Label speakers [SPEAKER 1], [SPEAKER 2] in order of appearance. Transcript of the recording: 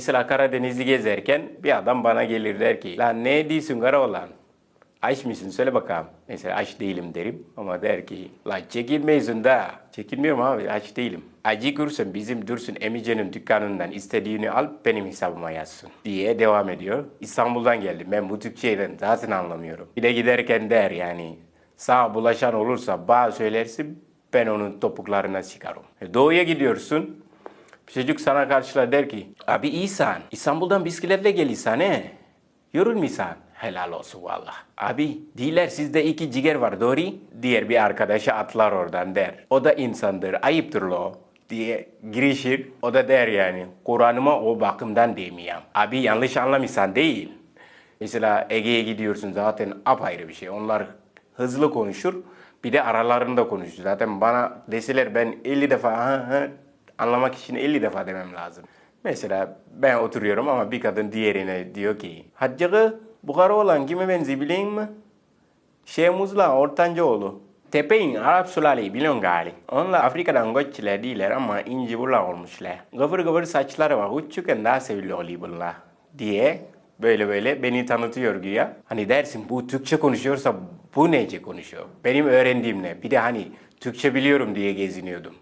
[SPEAKER 1] Mesela Karadeniz'i gezerken bir adam bana gelir der ki lan ne diyorsun Karaoğlan? Aç mısın söyle bakalım. Mesela aç değilim derim ama der ki la çekilmeyiz da. Çekilmiyorum abi aç değilim. Acı kursun bizim Dursun Emice'nin dükkanından istediğini al benim hesabıma yazsın diye devam ediyor. İstanbul'dan geldim ben bu Türkçe'den zaten anlamıyorum. Bir de giderken der yani sağ bulaşan olursa bağ söylersin ben onun topuklarına çıkarım. E, Doğuya gidiyorsun Çocuk sana karşılar der ki abi İhsan İstanbul'dan bisikletle gel İhsan he. Yorulmuyorsan helal olsun valla. Abi diler sizde iki ciger var doğru. Diğer bir arkadaşa atlar oradan der. O da insandır ayıptır lo diye girişir. O da der yani Kur'an'ıma o bakımdan demeyeyim. Abi yanlış anlamışsan değil. Mesela Ege'ye gidiyorsun zaten apayrı bir şey. Onlar hızlı konuşur. Bir de aralarında konuşur. Zaten bana deseler ben 50 defa anlamak için 50 defa demem lazım. Mesela ben oturuyorum ama bir kadın diğerine diyor ki Hacı bu kara olan kime benziyor biliyor musun? Şeyhmuzla Ortancaoğlu. Tepe'in Arap sulaleyi biliyorsun gali. Onlar Afrika'dan göççüler değiller ama inci burla olmuşlar. Gıvır gıvır saçları var. Uççukken daha seviliyor bunlar. Diye böyle böyle beni tanıtıyor güya. Hani dersin bu Türkçe konuşuyorsa bu nece konuşuyor? Benim öğrendiğim ne? Bir de hani Türkçe biliyorum diye geziniyordum.